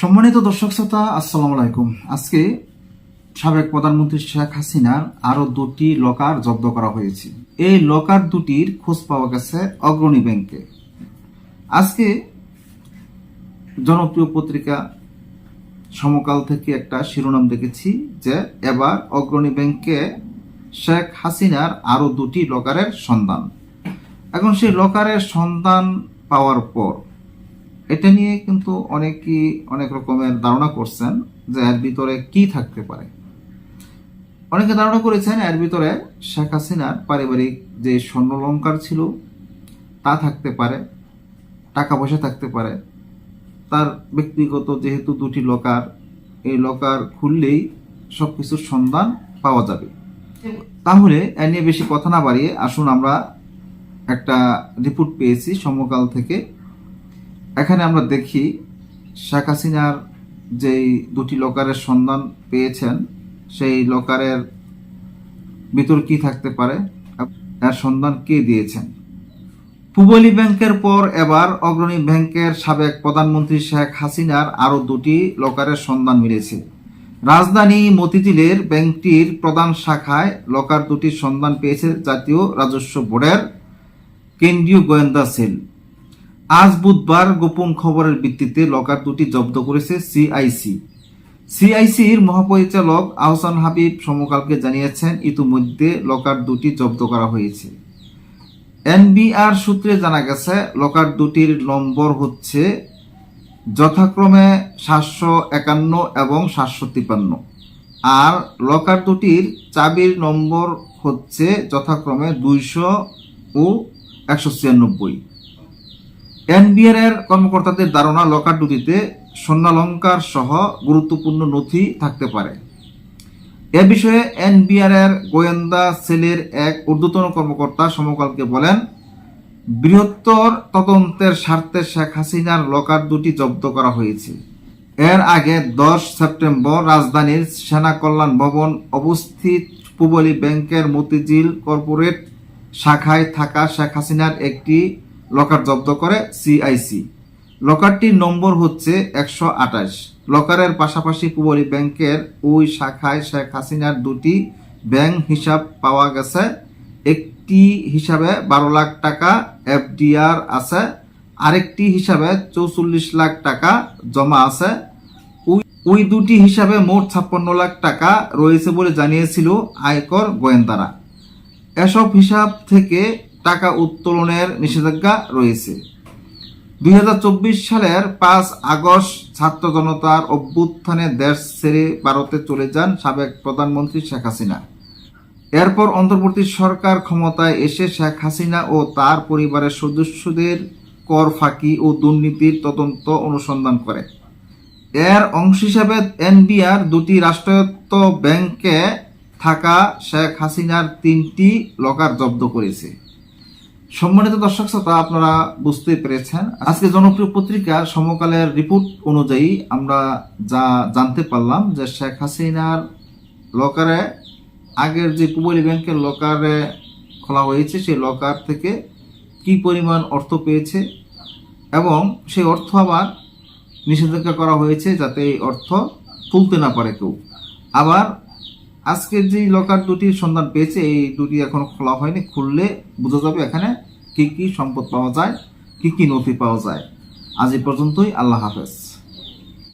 সম্মানিত দর্শক শ্রোতা, আসসালামু আলাইকুম। আজকে সাবেক প্রধানমন্ত্রী শেখ হাসিনার আরও দুটি লকার জব্দ করা হয়েছে। এই লকার দুটির খোঁজ পাওয়া গেছে অগ্রণী ব্যাংকে। আজকে জনপ্রিয় পত্রিকা সমকাল থেকে একটা শিরোনাম দেখেছি যে এবার অগ্রণী ব্যাংকে শেখ হাসিনার আরও দুটি লকারের সন্ধান। এখন সেই লকারের সন্ধান পাওয়ার পর এটা নিয়ে কিন্তু অনেকেই অনেক রকমের ধারণা করছেন যে এর ভিতরে কি থাকতে পারে। অনেকে ধারণা করেছেন এর ভিতরে শেখ হাসিনার পারিবারিক যে স্বর্ণলঙ্কার ছিল, তা থাকতে পারে, টাকা পয়সা থাকতে পারে। তার ব্যক্তিগত যেহেতু দুটি লকার, এই লকার খুললেই সব কিছুর সন্ধান পাওয়া যাবে। তাহলে এ নিয়ে বেশি কথা না বাড়িয়ে আসুন আমরা একটা রিপোর্ট পেয়েছি সমকাল থেকে এখানে আমরা দেখি শেখ হাসিনার যেই দুটি লকারের সন্ধান পেয়েছেন, সেই লকারের ভিতর কি থাকতে পারে? এর সন্ধান কে দিয়েছেন? পূবলী ব্যাংকের পর এবার অগ্রণী ব্যাংকের সাবেক প্রধানমন্ত্রী শেখ হাসিনার আরও দুটি লকারের সন্ধান মিলেছে। রাজধানী মতিঝিলের ব্যাংকটির প্রধান শাখায় লকার দুটির সন্ধান পেয়েছে জাতীয় রাজস্ব বোর্ডের কেন্দ্রীয় গোয়েন্দা সেল। আজ বুধবার গোপন খবরের ভিত্তিতে লকার দুটি জব্দ করেছে সিআইসি সিআইসির মহাপরিচালক আহসান হাবিব সমকালকে জানিয়েছেন, ইতিমধ্যে লকার দুটি জব্দ করা হয়েছে। এনবিআর সূত্রে জানা গেছে, লকার দুটির নম্বর হচ্ছে যথাক্রমে সাতশো একান্ন এবং সাতশো তিপ্পান্ন। আর লকার দুটির চাবির নম্বর হচ্ছে যথাক্রমে দুইশো ও একশো ছিয়ানব্বই। এনবিআর কর্মকর্তাদের ধারণা, লকার দুটিতে স্বর্ণালঙ্কার সহ গুরুত্বপূর্ণ নথি থাকতে পারে। এ বিষয়ে এনবিআর এর গোয়েন্দা সেলের এক ঊর্ধ্বতন কর্মকর্তা সমকালকে বলেন, বৃহত্তর তদন্তের স্বার্থে শেখ হাসিনার লকার দুটি জব্দ করা হয়েছে। এর আগে দশ সেপ্টেম্বর রাজধানীর সেনা কল্যাণ ভবন অবস্থিত পূবলী ব্যাংকের মতিঝিল কর্পোরেট শাখায় থাকা শেখ হাসিনার একটি লকার জব্দ করে সিআইসি লকারটির নম্বর হচ্ছে একশো আঠাশ। লকারের পাশাপাশি পূবলী ব্যাংকের ওই শাখায় শেখ হাসিনার দুটি ব্যাংক হিসাব পাওয়া গেছে। একটি হিসাবে বারো লাখ টাকা এফডিআর আছে, আরেকটি হিসাবে চৌচল্লিশ লাখ টাকা জমা আছে। ওই- ওই দুটি হিসাবে মোট ছাপ্পান্ন লাখ টাকা রয়েছে বলে জানিয়েছিল আয়কর গোয়েন্দারা। এসব হিসাব থেকে টাকা উত্তোলনের নিষেধাজ্ঞা রয়েছে। দুই হাজার চব্বিশ সালের পাঁচ আগস্ট ছাত্র জনতার অভ্যুত্থানে দেশ ছেড়ে ভারতে চলে যান সাবেক প্রধানমন্ত্রী শেখ হাসিনা। এরপর অন্তর্বর্তী সরকার ক্ষমতায় এসে শেখ হাসিনা ও তার পরিবারের সদস্যদের কর ফাঁকি ও দুর্নীতির তদন্ত অনুসন্ধান করে। এর অংশ হিসাবে এনবিআর দুটি রাষ্ট্রায়ত্ত ব্যাংকে থাকা শেখ হাসিনার তিনটি লকার জব্দ করেছে। সম্মানিত দর্শক শ্রোতা, আপনারা বুঝতে পেরেছেন। আজকে জনপ্রিয় পত্রিকার সমকালের রিপোর্ট অনুযায়ী আমরা যা জানতে পারলাম যে শেখ হাসিনার লকারে, আগের যে পূবলী ব্যাংকের লকারে খোলা হয়েছে, সেই লকার থেকে কি পরিমাণ অর্থ পেয়েছে এবং সেই অর্থ আবার নিষেধাজ্ঞা করা হয়েছে যাতে এই অর্থ তুলতে না পারে কেউ। আবার আজকের যে লকার দুটির সন্ধান পেয়েছে, এই দুটি এখন খোলা হয়নি। খুললে বোঝা যাবে এখানে কি কি সম্পদ পাওয়া যায়, কি কি নথি পাওয়া যায়। আজ এই পর্যন্তই, আল্লাহ হাফেজ।